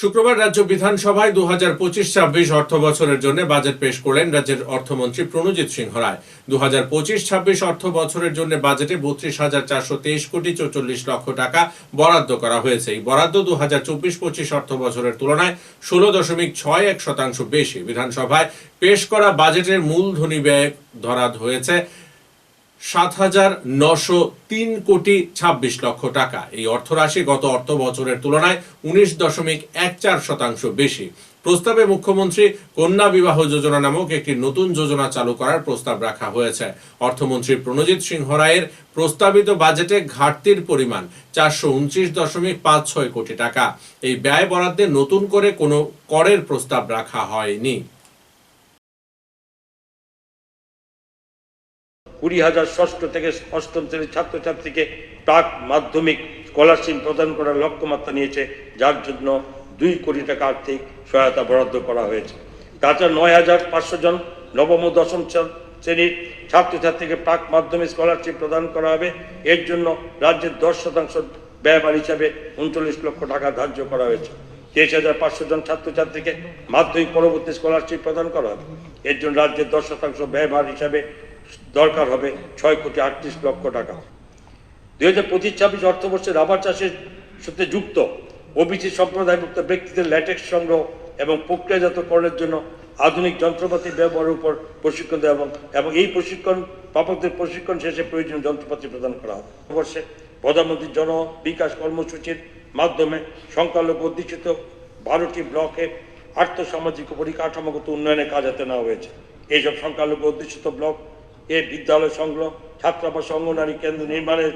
শুক্রবার রাজ্য বিধানসভায় দু হাজার পঁচিশ ছাব্বিশ অর্থ বছরের জন্য বাজেট পেশ করলেন রাজ্যের অর্থমন্ত্রী প্রণজিৎ সিংহ রায়। দু হাজার পঁচিশ ছাব্বিশ অর্থ বছরের জন্য বাজেটে বত্রিশ হাজার চারশো তেইশ কোটি চৌচল্লিশ লক্ষ টাকা বরাদ্দ করা হয়েছে। এই বরাদ্দ দু হাজার চব্বিশ পঁচিশ অর্থ বছরের তুলনায় ষোলো দশমিক ছয় এক শতাংশ বেশি। বিধানসভায় পেশ করা বাজেটের মূলধনী ব্যয় ধরা হয়েছে সাত হাজার নশো তিন কোটি ছাব্বিশ লক্ষ টাকা। এই অর্থরাশি গত অর্থ বছরের তুলনায় উনিশ দশমিক এক চার শতাংশ বেশি। প্রস্তাবে মুখ্যমন্ত্রী কন্যা বিবাহ যোজনা নামক একটি নতুন যোজনা চালু করার প্রস্তাব রাখা হয়েছে। অর্থমন্ত্রী প্রণজিৎ সিংহ রায়ের প্রস্তাবিত বাজেটে ঘাটতির পরিমাণ চারশো উনত্রিশ দশমিক পাঁচ ছয় কোটি টাকা। এই ব্যয় বরাদ্দে নতুন করে কোনো করের প্রস্তাব রাখা হয়নি। কুড়ি হাজার ষষ্ঠ থেকে অষ্টম শ্রেণির ছাত্রছাত্রীকে প্রাক মাধ্যমিক স্কলারশিপ প্রদান করার লক্ষ্যমাত্রা নিয়েছে, যার জন্য দুই কোটি টাকা আর্থিক সহায়তা বরাদ্দ করা হয়েছে। তাছাড়া নয় হাজার পাঁচশো জন নবম ও দশম শ্রেণির ছাত্রছাত্রীকে প্রাক মাধ্যমিক স্কলারশিপ প্রদান করা হবে। এর জন্য রাজ্যের দশ শতাংশ ব্যয়ভার হিসাবে উনচল্লিশ লক্ষ টাকা ধার্য করা হয়েছে। তেইশ হাজার পাঁচশো জন ছাত্রছাত্রীকে মাধ্যমিক পরবর্তী স্কলারশিপ প্রদান করা হবে। এর জন্য রাজ্যের দশ শতাংশ ব্যয়ভার হিসাবে দরকার হবে ছয় কোটি আটত্রিশ লক্ষ টাকা। দুই হাজার পঁচিশ, ছাব্বিশ অর্থবর্ষে রাবার চাষের সাথে যুক্ত ওবিসি সম্প্রদায়ভুক্ত ব্যক্তিদের ল্যাটেক্স সংগ্রহ এবং প্রক্রিয়াজাতকরণের জন্য আধুনিক যন্ত্রপাতি ব্যবহারের উপর প্রশিক্ষণ দেওয়া এবং এবং এই প্রশিক্ষণ প্রাপকদের প্রশিক্ষণ শেষে প্রয়োজনীয় যন্ত্রপাতি প্রদান করা হবে। অবশ্যই প্রধানমন্ত্রী জন বিকাশ কর্মসূচির মাধ্যমে সংখ্যালঘু অধ্যুষিত বারোটি ব্লকে আর্থসামাজিক পরিকাঠামোগত উন্নয়নের কাজ হাতে নেওয়া হয়েছে। এইসব সংখ্যালঘু অধ্যুষিত ব্লক এ বিদ্যালয় সংগ্রহ ছাত্রাবাস, অঙ্গনারী কেন্দ্র নির্মাণের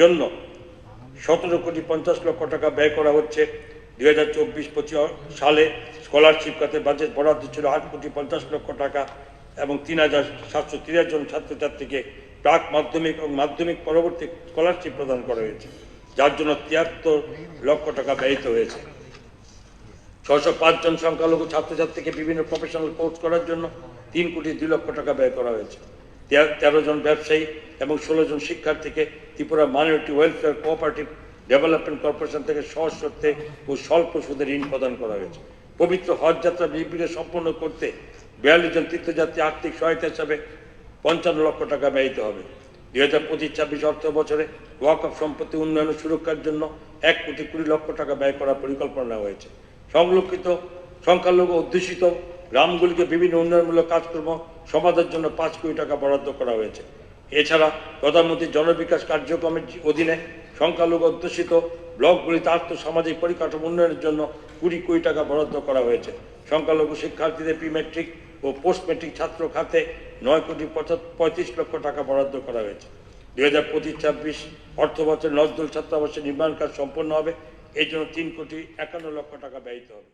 জন্য সতেরো কোটি পঞ্চাশ লক্ষ টাকা ব্যয় করা হচ্ছে। দুই হাজার চব্বিশ পঁচিশ সালে স্কলারশিপ খাতে বাজেট বরাদ্দ ছিল আট কোটি পঞ্চাশ লক্ষ টাকা এবং তিন হাজার সাতশো তিরাশ জন ছাত্রছাত্রীকে প্রাক মাধ্যমিক এবং মাধ্যমিক পরবর্তী স্কলারশিপ প্রদান করা হয়েছে, যার জন্য তিয়াত্তর লক্ষ টাকা ব্যয়িত হয়েছে। ছশো জন সংখ্যালঘু ছাত্রছাত্রীকে বিভিন্ন প্রফেশনাল কোর্স করার জন্য তিন কোটি দুই লক্ষ টাকা ব্যয় করা হয়েছে। তেরো জন ব্যবসায়ী এবং ষোলো জন শিক্ষার্থীকে Tripura minority welfare cooperative development corporation থেকে সহজ শর্তে ও স্বল্প সুদে ঋণ প্রদান করা হয়েছে। পবিত্র হজ যাত্রা নির্বিঘ্নে সম্পন্ন করতে বিয়াল্লিশ জন তীর্থযাত্রী আর্থিক সহায়তা হিসাবে পঞ্চান্ন লক্ষ টাকা ব্যয়িত হবে। দুই হাজার পঁচিশ, ছাব্বিশ অর্থ বছরে ওয়াকফ সম্পত্তি উন্নয়ন সুরক্ষার জন্য এক কোটি কুড়ি লক্ষ টাকা ব্যয় করার পরিকল্পনা হয়েছে। সংরক্ষিত, সংখ্যালঘু অধ্যুষিত গ্রামগুলিকে বিভিন্ন উন্নয়নমূলক কাজকর্ম সমাধানের জন্য পাঁচ কোটি টাকা বরাদ্দ করা হয়েছে। এছাড়া প্রধানমন্ত্রী জনবিকাশ কার্যক্রমের অধীনে সংখ্যালঘু অধ্যুষিত ব্লকগুলিতে আর্থসামাজিক পরিকাঠামো উন্নয়নের জন্য কুড়ি কোটি টাকা বরাদ্দ করা হয়েছে। সংখ্যালঘু শিক্ষার্থীদের প্রি মেট্রিক ও পোস্ট মেট্রিক ছাত্র খাতে নয় কোটি পঁয়ত্রিশ লক্ষ টাকা বরাদ্দ করা হয়েছে। দুই হাজার পঁচিশ, ছাব্বিশ অর্থ বছর নজরুল ছাত্রাবাসের নির্মাণ কাজ সম্পন্ন হবে। এই জন্য তিন কোটি একান্ন লক্ষ টাকা ব্যয়িত হবে।